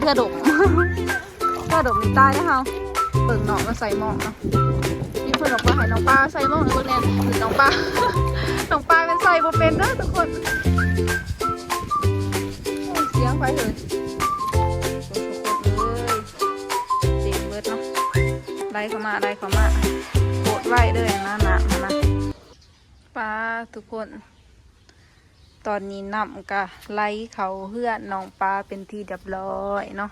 เทือดกเทือดกนี่ตายได้อเฮาเปิ่งหนองมาใส่หม้อเนาะมีคนบอกว่าให้น้องปลาใส่หม้อเลยเบิ่งแน่หรือน้องปลาน้องปลาเป็นใส่บ่เป็นเด้อทุกคนเสียงไปเลยทุกคนเอ้ยเต็มเบิดเนาะไล่เข้ามาไล่เข้ามาโคตรไว้เลยนะหนักนะปลาทุกคน ตอนนี้นำกะไล่เขาเพื่อนน้องปลาเป็นที่เรียบร้อยเนาะ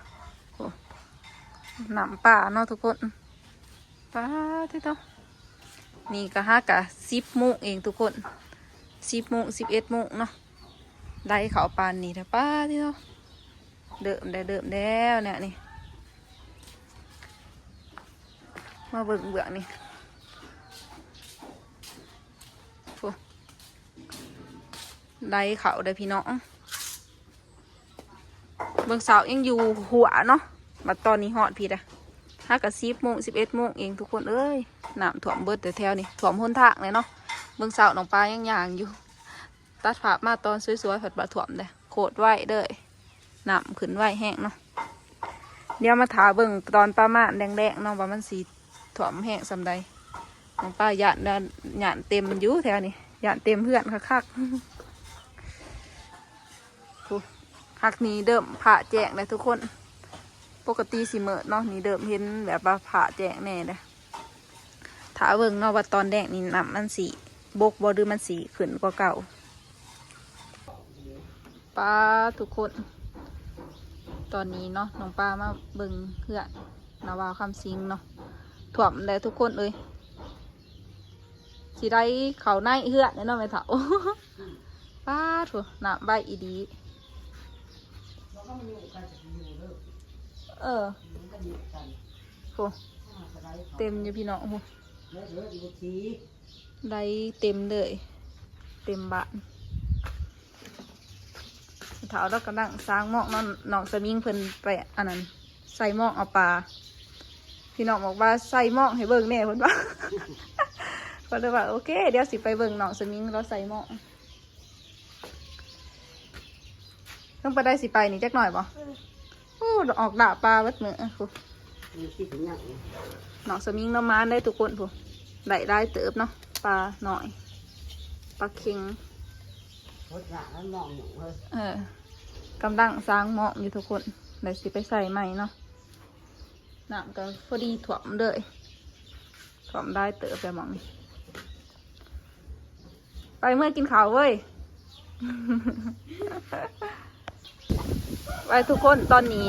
โอ้นำป่าเนาะทุกคนปลาที่เท่านี่ก็ห้ากะสิบโมงเองทุกคนสิบโมงสิบเอ็ดโมงเนาะไล่เขาปานนี่แต่ป้าที่เท่าเดิมได้เดิมแล้วเนี่ยนี่มาเบิ่งเบื้อนี่โอ้ ไล่เขาได้พี่น้องเบิ่งสาวยังอยู่หัวเนาะบัดตอนนี้หอดพี่อะห้ากับสิบโมงสิบเอ็ดโมงเองทุกคนเอ้ยน้ำถ่วมเบิดแต่แถวนี่ถ่วมหนทางเลยเนาะเบิ่งสาวน้องปลายังย่างอยู่ ตัดภามาตอนสวยๆผัดบะถ่วมเลยโคตรไหวเด้อน้ำขึ้นไหวแห้งเนาะเดี๋ยวมาถาเบิ่งตอนประมาณแดงๆเนาะว่ามันสีถ่วมแห้งสำใดน้องปลาหยาดหยาดเต็มอยู่แถวนี้หยาดเต็มเพื่อนคักๆ หักนี้เดิมผ่าแจกเลยทุกคน ปกติสิเมิดเนาะนี่เดิมเห็นแบบว่าผ่าแจกแน่เลยถ้าเบิ่งเนาะว่าตอนแดงนี่น้ำมันสีบกบอดือมันสีขึ้นกว่าเก่าป้าทุกคน ตอนนี้เนาะน้องป้ามาเบิ่งเพื่อนนาวาคำซิงเนาะถ่วมเลยทุกคนเลยสิได้เขาในเฮือนเนี่ยเนาะไม่เถาป้าถูกน้ำใบอีดี เออโหเต็มอยู่พี่น้องโหได้เต็มเลย เต็มบ้านเถาเรากำลังสร้างหมอกน้องน้องสมิงเพิ่นไปอันนั้น ใส่หมอกเอาปลาพี่น้องบอกว่าใส่หมอกให้เบิ่งแน่เพิ่นว่าเพิ่นเลยว่าโอเค เดี๋ยวสิไปเบิ่งน้องสมิงเราใส่หมอก ต้องไปได้สิไปนี่จักหน่อยบ่โอ้ออกด่าปลาวัดมืออะผู้น้องสมิงน้ำมานได้ทุกคนผู้ได้ได้เติบเนาะปลาหน่อยปลาเค็งเออกำลังสร้างหม้ออยู่ทุกคนเดี๋ยวสิไปใส่ใหม่เนาะน้ำก็พอดีถ่วมเลยถ่วมได้เติบแต่หมองนี้ไปเมื่อกินข้าวเว้ย ไปทุกคนตอนนี้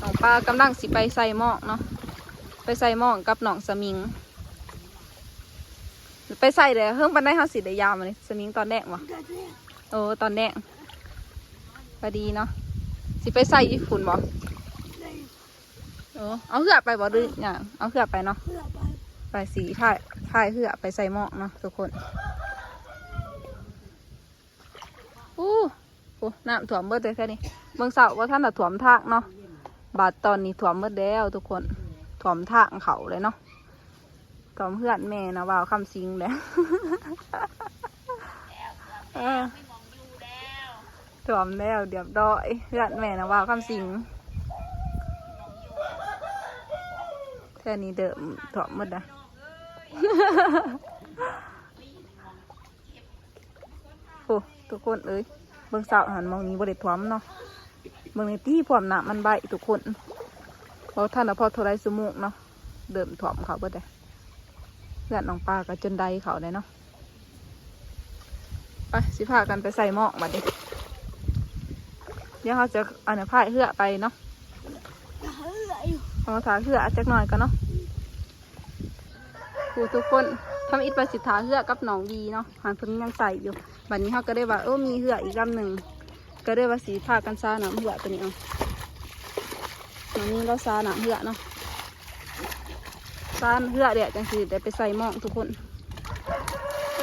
น้องปลากำลังสิไปใส่หม้อเนาะไปใส่หม้อกับหนองสมิง ไปใส่เลยเพิ่งปันได้ห้าสิได้ยาวมาเลยสมิงตอนแรกวะโอ้ตอนแรกพอดีเนาะสิไปใส่ญี่ปุ่นบ่โอ้เอาเหือไปบ่ดื้ออย่างเอาเหือไปเนาะไปสีถ่ายถ่ายเหือไปใส่หม้อเนาะทุกคนอู้ โอ้น้ำถ่วมเบิดเลยแค่นี้เมืองเสาว่าท่านน่ะถ่วมทางเนาะบาดตอนนี้ถ่วมเมื่อแล้วทุกคนถ่วมทางเขาเลยเนาะถ่วมเพื่อนแม่นะว่าวคำซิงแล้วถ่วมแล้วเดี๋ยวดอยเพื่อนแม่นะว่าวคำซิงแค่นี้เดิมถ่วมหมดนะโอ้ทุกคนเอ้ย เบิ่งเสาหันมองนี้บริถ่วมเนาะเมืองในที่พร้อมหนามันใบทุกคนเพราะท่านน่ะพอทรไรสมุกเนาะเดิมถ่มเขาเบิดเลยเพื่อนน้องปลาก็จนใดเขาเลยเนาะไปสิพากันไปใส่หม้อบัดนี้เดี๋ยวเขาจะเอาเนื้อผ้าเหือไปเนาะเอามาถาเหือจักหน่อยกันเนาะครูทุกคนทำอิฐประสิทธาเหือกับหนองดีเนาะหันเพิ่งยังใส่อยู่ บัดนี้เขาก็ได้ว่าเออมีเหืออีกลำหนึ่งก็ได้ว่าสีผ้ากันซาหนังเหือตัวนี้เอาหนังนี้เราซาหนังเหือเนาะซาเหือเดี๋ยวจังสีเดี๋ยวไปใส่หม้อทุกคน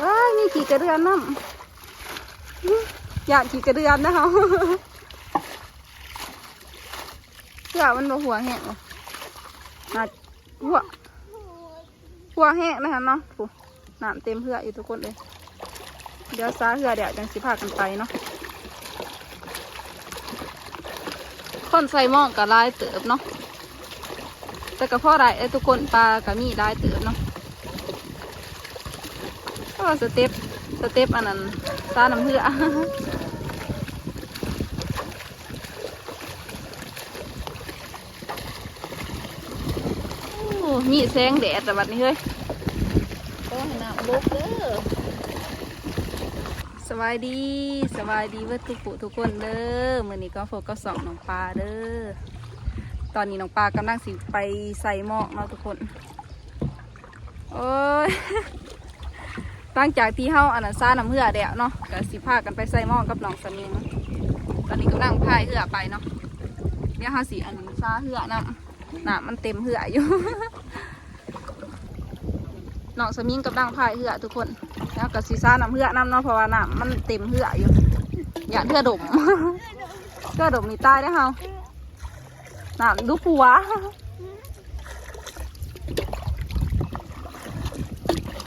ว้ามีขี่กระเดือนน้ำอยากขี่กระเดือนนะคะเหือมันบ่หัวแห้งหนาหัวหัวแห้งนะคะเนาะน้ำเต็มเหืออยู่ทุกคนเลย เดี๋ยวซาเหือเดี๋ยวจังสีผ้ากันไปเนาะคนใส่หม้อกับลายเติบเนาะแต่ก็พ่อได้ไอ้ทุกคนปลากับมีลายเติบเนาะก็สเต็ปสเต็ปอันนั้นตาน้ำเหือโอ้มีแสงแดดแต่บัดนี้เฮ้ยโอ้หนาวบกเด้อ สบายดีสบายดีเพื่อทุกผู้ทุกคนเด้อมื่อนี้ก็โฟกัสสองน้องปลาเด้อตอนนี้น้องปลากำลังสิไปใส่หมอกเนาะทุกคนโอ้ยตั้งจากที่เฮาอันนั้นซ่าน้ำเหือเดียวเนาะก็สิพากันไปใส่หมอกกับน้องสมิงตอนนี้กำลังพายเหือไปเนาะเดี๋ยวเฮาสิอันนั้นซ่าเหือน้ำน้ำมันเต็มเหืออยู่น้องสมิงกับดังพายเหือทุกคน แล้วกับซีซ่าน้ำเหือน้ำเนาะเพราะว่าน้ำมันเต็มเหืออยู่อย่าเหือดมเหือดมนี่ตายได้เฮาน้ำดูปัว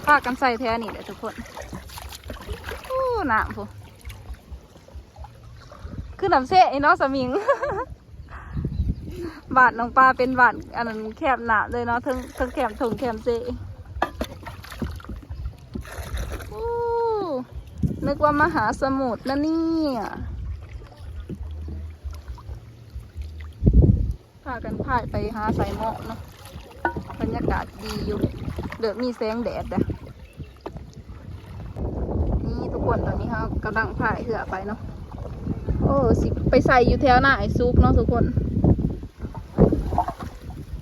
พากันใส่แท้นี่เดี๋ยวทุกคนโอ้น้ำพูคือน้ำเซ่ไอ้เนาะสมิงบาทน้องปลาเป็นบาทอันนั้นแคบหนาเลยเนาะทั้งทั้งแคมถงแคมเซโอ้ นึกว่ามหาสมุทรนะเนี่ยพากันพายไปหาใส่หมอกเนาะบรรยากาศดีอยู่เดือดมีแสงแดดอะนี่ทุกคนตอนนี้เขากำลังพายเหือไปเนาะโอ้สิไปใส่อยู่แถวหน้าไอ้ซุกเนาะทุกคน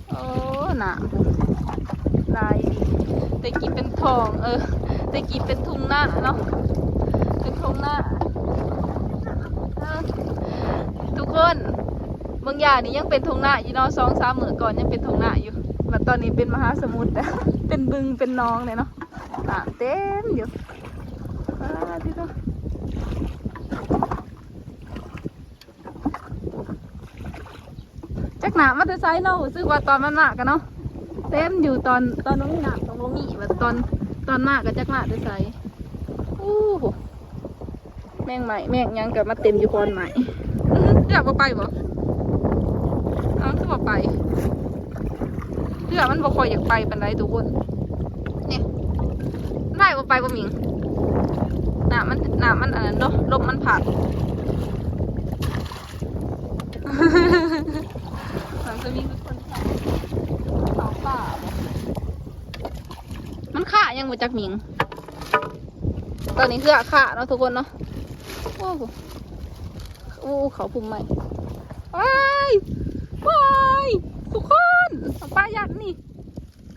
โอ้หนาลายดีแต่กี้เป็นทองเออแต่กี้เป็นทุ่งหน้าเนาะ งหน้า ทุกคนบางอย่างนี่ยังเป็นทงหน้าอยู่เนาะสองสามหมื่นก่อนยังเป็นทงหน้าอยู่แบบตอนนี้เป็นมหาสมุทรแล้วเป็นบึงเป็นน้องเลยเนาะน้ำเต็มอยู่ที่ตัวจักหนามาแต่ไซส์เนาะรู้สึกว่าตอนมันมากกันเนาะเต็มอยู่ตอนตอนน้องหนาตรงลงนี่แบบตอนตอนมากก็จักหนาแต่ไซส์อู้ แม่งใหม่แม่งยังกับมาเต็มอยู่คนใหม่เลือกว่าไปบ่เอ้าคือว่าไปเลือมันบ่คอยอยากไปปานใดทุกคนเนี่ยได้ว่าไปบ่มิงหนามันหนามันอันนั้นเนาะลมมันผัดมันจะมีคนเขาป่ามันข่ายังมาจากมิง ตอนนี้คือข่าเนาะทุกคนเนาะ โอ้เขาพุ่มใหม่ว้ายว้ายทุกคนป้ายัดนี่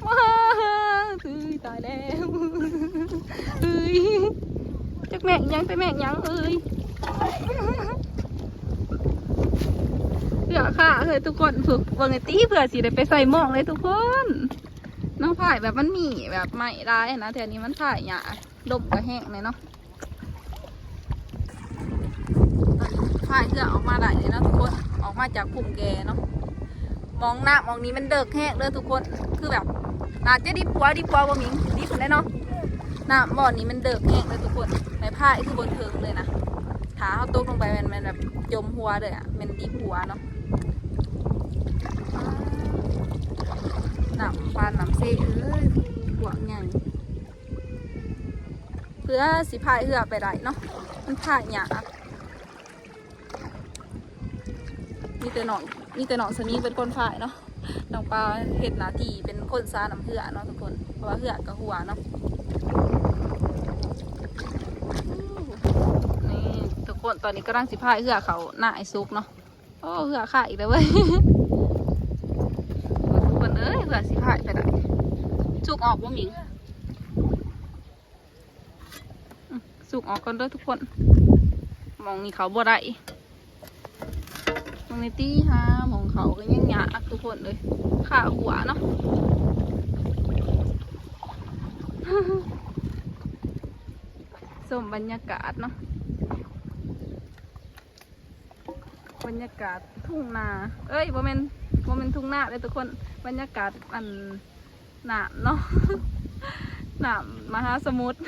ว้าเฮ้ยตายแล้วเฮ้ยจักแม่งยังไปแม่งยังเอ้ยเผื่อค่ะเฮ้ยทุกคนฝึกวงไอตี้เผื่อสิได้ไปใส่หมองเลยทุกคน น้องผ่ายแบบมันมีแบบไม่ได้นะแถวนี้มันผ่ายหยาลมก็แห้งเลยเนาะ ผ่ายเพื่อออกมาได้เลยนะทุกคนออกมาจากปุ่มแกเนาะมองหน้ามองนี้มันเดิกแห้งเลยทุกคนคือแบบน่าจะดิบกว่าดิบกว่าบ่มิงดิบคนได้เนาะหน้าบ่อนนี้มันเดิกแห้งเลยทุกคนในผ่ายคือบนเทิงเลยนะขาเขาตกลงไปมันมันแบบจมหัวเลยอะมันดิบหัวเนาะหนำปลาหน้ำเซ่เอ้ยหัวใหญ่เพื่อสิพายเรือไปได้เนาะมันพายหยา มีแต่หนองมีแต่หนองสนีเป็นคนพายเนาะน้องปลาเห็ดหนาทีเป็นคนซาน้ำเหือเนาะทุกคนเพราะว่าเหือกับหัวเนาะนี่ทุกคนตอนนี้กำลังสิพายเหือเขาหน้าไอซุกเนาะโอ้เหือขาอีกแล้วเว้ยทุกคนเอ้ยเผื่อสิพายไปได้สุกออกบ่หมิงสุกออกก่อนด้อทุกคน มองนี่เขาบ่ได้ มองในตี้ฮะมองเขาก็ยังหยาทุกคนเลยขาหัวเนาะสมบรรยากาศเนาะบรรยากาศทุ่งนา เอ้ยโมเมนโมเมนทุ่งนาเลยทุกคนบรรยากาศอันหนามเนาะหนามมหาสมุทร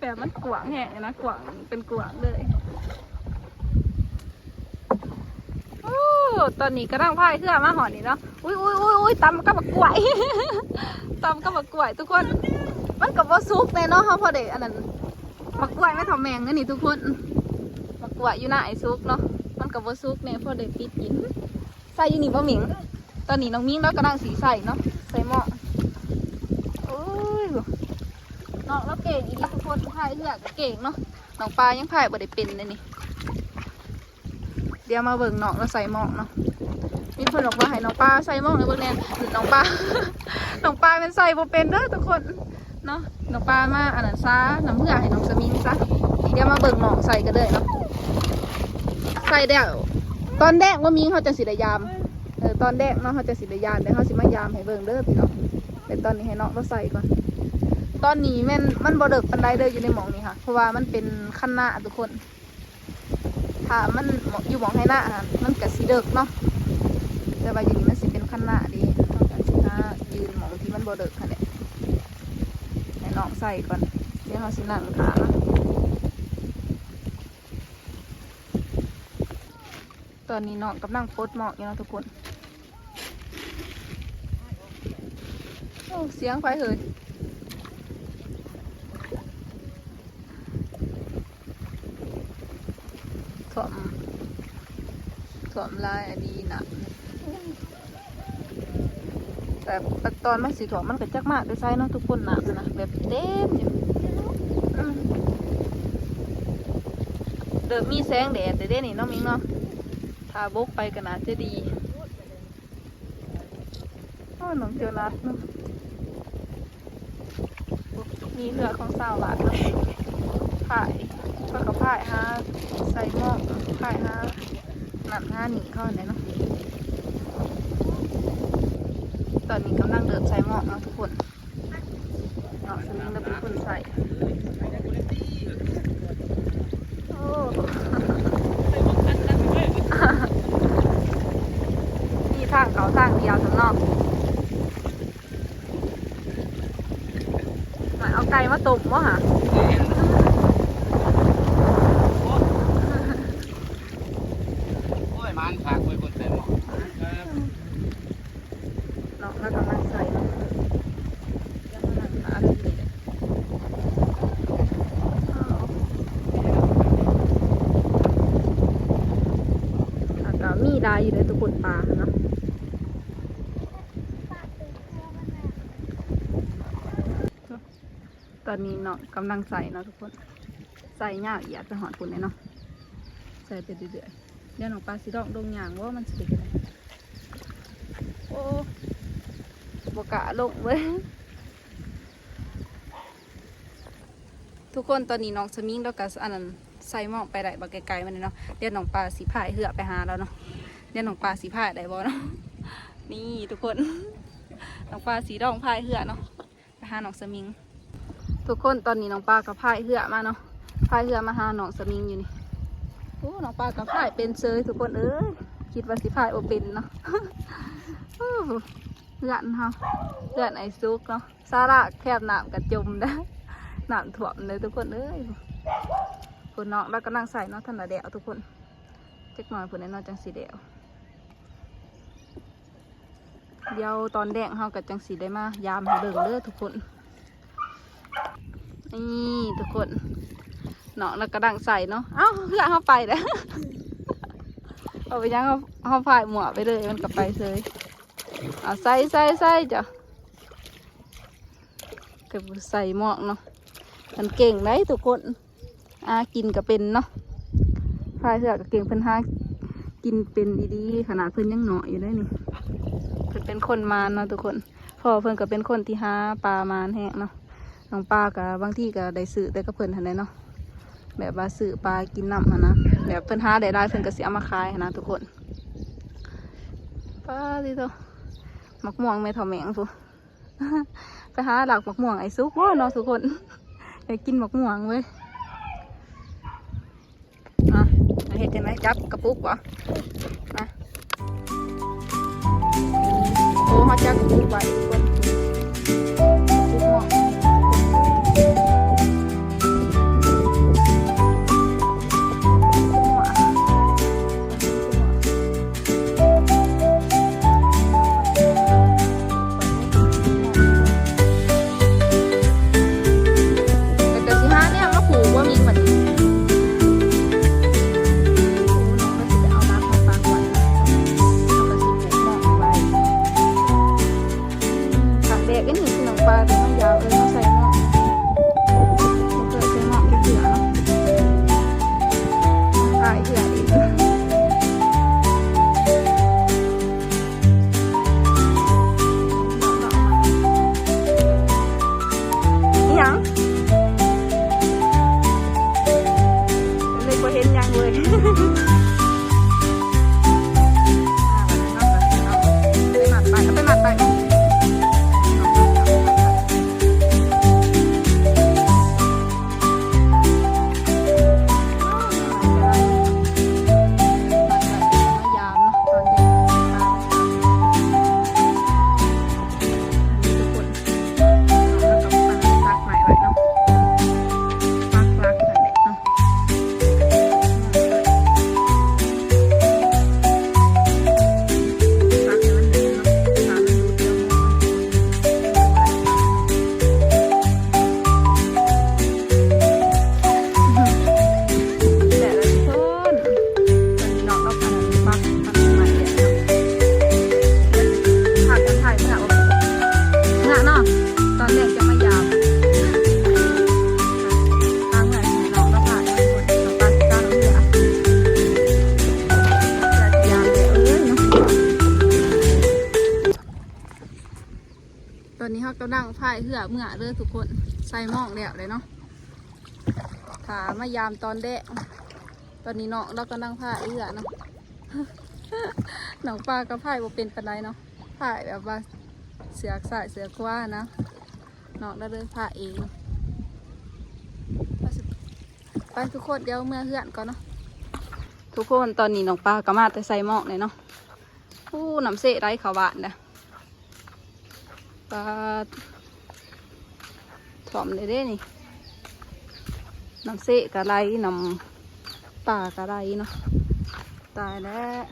แบบมันกว้างแห่นะกว้างเป็นกว้างเลยโอ้ ตอนนี้กำลังพายเครื่องมาหอนี่เนาะอุ้ยอุ้ยอุ้ยอุ้ยตำกับบักกล้วย ตำกับบักกล้วยทุกคน มันกับว่าซุกเลยเนาะเขาพอเด็กอันนั้นบักกล้วยไม่ทำแมงนะนี่ทุกคนบักกล้วยอยู่หน้าไอ้ซุกเนาะมันกับว่าซุกเนี่ยพอเด็กปิดกินใส่ยูนี่บ่หมิง ตอนนี้น้องมิ้งแล้วกำลังสีใส่เนาะใส่หม้อโอ้ยน้องแล้วเก่งอีกทุกคนพายเรือก็เก่งเนาะน้องปลายังพายบ่ได้เป็นเลยนี่ เดี๋ยวมาเบิ่งน้องแล้วใส่หม้อเนาะมีคนบอกว่าให้น้องปลาใส่หม้อเลยเบิ่งแน่น้องปลาน้องปลาเป็นใส่บ่เป็นเด้อทุกคนเนาะน้องปลามาอันนั้นซะน้ำเพื่อให้น้องสมิงซะเดี๋ยวมาเบิ่งน้องใส่กันเลยเนาะใส่เดี๋ยวตอนแรกว่ามีเขาจะสิได้ยามเออตอนแรกเนาะเขาจะสิได้ยามเดี๋ยวเขาสิมายามให้เบิ่งเด้อพี่น้องแต่ตอนนี้ให้น้องเราใส่ก่อนตอนนี้ม่นมันบ่เดิกปันไดเด้ออยู่ในหมองนี้ค่ะ เพราะว่ามันเป็นขั้นหน้าทุกคน ถ้ามันอยู่หมองให้หน้าค่ะมันก็สิเดิกเนาะแต่ว่าอยู่นี่มันสิเป็นขั้นหน้าดีต้องการสิหน้ายืนหมองที่มันบ่เดิกค่ะเนี่ยให้น้องใส่ก่อนเดี๋ยวเขาสินั่งขาตอนนี้น้องกำลังปลดหมอกอยู่นะทุกคนโอ้เสียงไฟเฮ้ยถ่วมถ่ วมลายอันนี้นะแต่ตอนมันสีถ่วมมันก็จักมากด้วยไซส์เนาะทุกคนหนักนะแบบเต็มอยู่เดิมมีแสงแดดแต่เด้นี่น้องมิงเนาะถ้าบกไปก็น่าจะดีโอ้น้องเจียวนัดเนาะมีเรือของสาวหลานเนาะผ่ายก็กับผ่ายฮะใส่หม้อผ่ายฮะ นันห้าหนีเข้าไหนเนาะตอนนี้กำลังเดินใส่หม้อเนาะทุกคนเนาะสมิงเราเป็นคนใส่โอ้นี่ทางเขาทางเดียวสำนอกหมายเอาไก่มาตุ่มวะฮะ โอ้ย มันขากไว้บนเต็มหม้อเนาะแล้วกำลังใส่เนาะเดี๋ยวกำลังหาเลยอ้าวแล้วก็มีได้อยู่เลยทุกคนปลาเนาะตอนนี้เนาะกำลังใส่เนาะทุกคน ใส่ยากอยากจะหอดปุ่นเลยเนาะใส่ไปเรื่อยๆ ดี๋ยวน้องปลาสีดองดงยางว่ามันสิเป็นยังไงโอ้บกะลงเว้ยทุกคนตอนนี้น้องสมิงแล้วก็อันนั้นใส่หมอกไปได้บักไกลๆมันเลยเนาะเดี๋ยวน้องปลาสีพายเหือไปหาแล้วเนาะเดี๋ยวน้องปลาสีพายได้บ่เนาะนี่ทุกคนน้องปลาสีดองพายเหือเนาะไปหาน้องสมิง ทุกคนตอนนี้น้องปลากับพายเหือมาเนาะพายเหือมาหาน้องสมิงอยู่นี่ โอ้น้องปลากับพายเป็นเซยทุกคนเอ้ยคิดว่าสิพายโอเป็นเนาะเลือนเฮาเลือนไอซุกเนาะซาระแคบหน้ำกับจมนะหน้ำถ่วมเลยทุกคนเอ้ยคนน้องแล้วก็นั่งใส่เนาะท่านละเดวทุกคนเจ๊กหน่อยผุนในนอนจังสีเดวเดี๋ยวตอนแดงเฮากับจังสีได้มายามเบิ่งเด้อทุกคนนี่ทุกคน เนาะแล้วก็ดังใส่เนาะเอ้าเพื่อเข้าไปแล้วเอาไปยังเขาเขาพายหมวกไปเลยมันก็ไปเลยเอาใส่ใส่ใส่จ้ะก็ใส่หมวกเนาะมันเก่งได้ทุกคนอากินก็เป็นเนาะพายเสือก็เก่งเพิ่นหากินเป็นดีๆขนาดเพิ่นยังหน่อยอยู่ได้นี่เพิ่นเป็นคนมารเนาะทุกคนพ่อเพิ่นก็เป็นคนที่หาปลามารแห้งเนาะน้องปลากับบางที่ก็ได้ซื้อแต่ก็เพิ่นทันได้เนาะ แบบว่าซื้อปลากินน้ำนะแบบเพิ่นหาได้ได้เพิ่นก็สิเอามาขายนะทุกคนปลาดิโตมักม่วงไม่เท่าแมงฟูไปหาหลักมักม่วงไอ้ซุกว่าเนาะทุกคนอยากกินมักม่วงเว้ยอะมาเฮ็ดจังไดจับกระปุกวะนะโอ้มาจับกระปุกไว้ทุกคน อนนี้เขากำลังพายเหือเมื่อเด้อทุกคนใส่หม้องแล้วเลยเนาะถามายามตอนแดงตอนนี้เนาะเรากำลังพายเหือเนาะหนังปลาก็พายบ่เป็นปันไดเนาะพายแบบว่าเสือกสายเสือกว่านะเนาะเราเดินพายเองไปทุกคนเดี๋ยวเมื่อเหือนก่อนเนาะทุกคนตอนนี้น้องปลาก็มาแต่ใส่หม้อกเลยเนาะผู้น้ำเสไร้ขาวหวานนะ ปลาถ่อมเลยเด้นี่น้ำเสะกะไรน้ำป่ากะไรเนาะตายแล้ว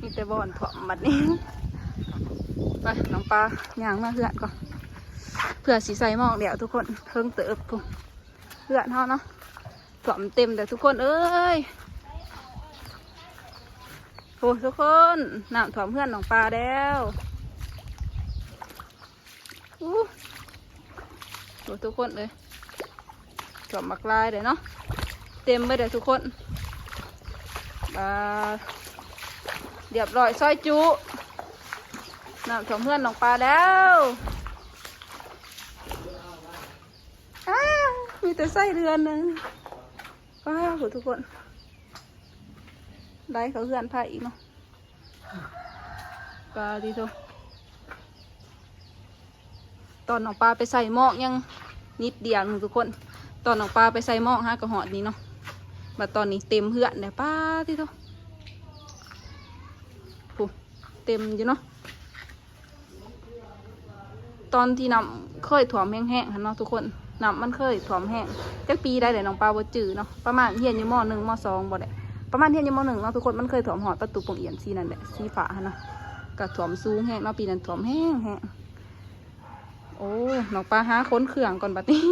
มีแต่บ่อนถ่อมบัดนี้ไปน้องปลาย่างมาเพื่อนก่อนเพื่อสีใสหมอกเดี๋ยวทุกคนเพิ่งเติบพุ่นเพื่อนเขาเนาะถ่อมเต็มแต่ทุกคนเอ้ยโอ้ทุกคนน้ำถ่อมเพื่อนน้องปลาแล้ว อู้ดู ทุกคนเลยจอมบักลายเลยเนาะเต็มไปเลยทุกคนอ่าเรียบร้อยซอยจุน้ำสมเพื่อนลงปลาแล้วมีแต่ไส้เรือนนึงว้าวทุกคนได้เขาเพื่อนพายอีกเนาะปลาดีทุกตอนน้องปลาไปใส่หม้อยัง นิดเดียวหนึ่งทุกคน ตอนน้องปลาไปใส่หม้อฮะกระหอดนี้เนาะบัดตอนนี้เต็มเหือนเลยป้าที่ทุกผู้เต็มอยู่เนาะตอนที่น้ำเคยถ่วมแห้งๆค่ะเนาะทุกคนน้ำมันเคยถ่วมแห้งจักปีได้เลยน้องปลาบ่จืดเนาะประมาณเฮียนยู่หม้อหนึ่งหม้อสองบ่ได้ประมาณเฮียนยู่หม้อหนึ่งเนาะทุกคนมันเคยถ่วมหอดประตูปงเอียนสีนั่นแหละสีฝาค่ะเนาะก็ถ่วมสูงแห้งเนาะปีนั้นถ่วมแห้งแห้ง โอ้น้องปลาหาค้นเครื่องก่อนบัดนี้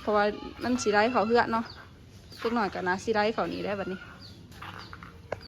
เพราะว่ามันสีไรเขาเหือดเนาะเล็กหน่อยกับนะสีไรเขานี้ได้บัดนี้